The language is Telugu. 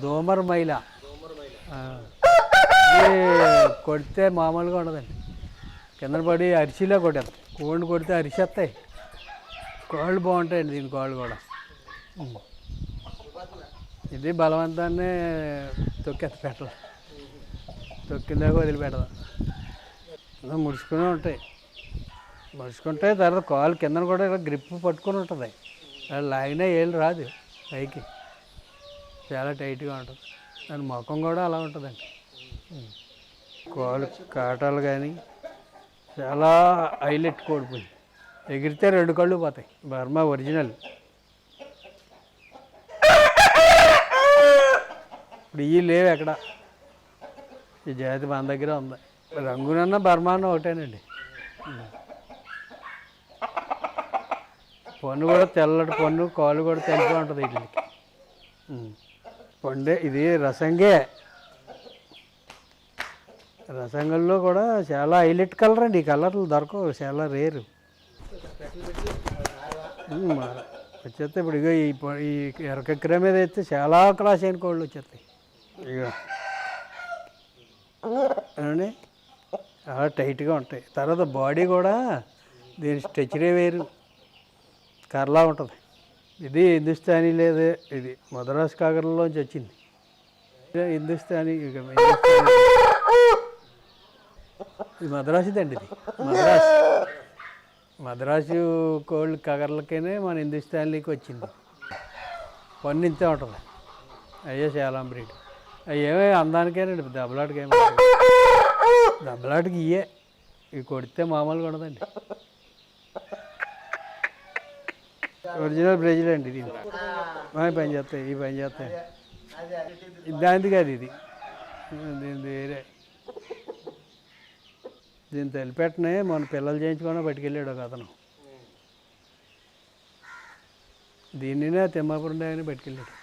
దోమర్ మైల ఇది కొడితే మామూలుగా ఉండదండి. కింద పడి అరిసిలో కొట్టేస్తాయి కోళ్ళు కొడితే అరిసేస్తాయి కోళ్ళు బాగుంటాయండి దీని కోళ్ళు కూడా. ఇది బలవంతాన్ని తొక్కేస్త పెట్టదు తొక్కిందాక వదిలిపెట్టదు ముడుచుకునే ఉంటాయి. ముడుచుకుంటే తర్వాత కాలు కింద కూడా ఇలా గ్రిప్ పట్టుకుని ఉంటుంది. లాగినా ఏళ్ళు రాదు పైకి. చాలా టైట్గా ఉంటుంది. దాని ముఖం కూడా అలా ఉంటుందండి. ఉం. కాటాలు కానీ చాలా హైలైట్ కోడిపోయి ఎగిరితే రెండు కళ్ళు పోతాయి. Burma original. ఇప్పుడు ఇవి లేవు ఎక్కడ? ఈ జాతి మన దగ్గర ఉంది. రంగునన్న బర్మాన్న ఒకటేనండి. పన్ను కూడా తెల్లటి పన్ను కాలు కూడా తెలుపుగా ఉంటుంది వీటికి. పండే ఇది రసంగే. రసంగల్లో కూడా చాలా హైలైట్ కలర్ అండి. ఈ కలర్లు దొరకవు చాలా రేరు. వచ్చేస్తే ఇప్పుడు ఇగో ఈ ప- ఈ ఎరకెక్కర మీద అయితే చాలా క్లాస్ అయిన కోళ్ళు వచ్చేస్తాయి. ఇక ఏమండి చాలా టైట్గా ఉంటాయి. తర్వాత బాడీ కూడా దీని స్ట్రెచరే వేరు. కర్లా ఉంటుంది. ఇది హిందుస్థానీ లేదు ఇది మద్రాస్ కాకరలోంచి వచ్చింది. హిందుస్థానీ ఇక ఇది మద్రాసుదండి ఇది. మద్రాస్. మద్రాసు కోళ్ళు కగర్లకైనా మన హిందుస్థానీకి వచ్చింది. పన్ను ఇంతే ఉంటుంది. అయ్యే చాలా బ్రీడ్. అవి అందానికేనండి దెబ్బలాటకి ఏమి దెబ్బలాటకి ఇయ్యే. ఇవి కొడితే మామూలుగా ఉండదండి. ఒరిజినల్ బ్రెజిల్ అండి ఇది. ఆ, పని చేస్తాయి ఈ పని చేస్తాయి. ఇది దానిది కాదు ఇది. దీని వేరే. దీని తెలిపెట్టనే మన పిల్లలు చేయించుకొని పట్టుకెళ్ళాడు ఒక అతను. దీనినే తిమ్మాపురం డాయని పట్టుకెళ్ళాడు.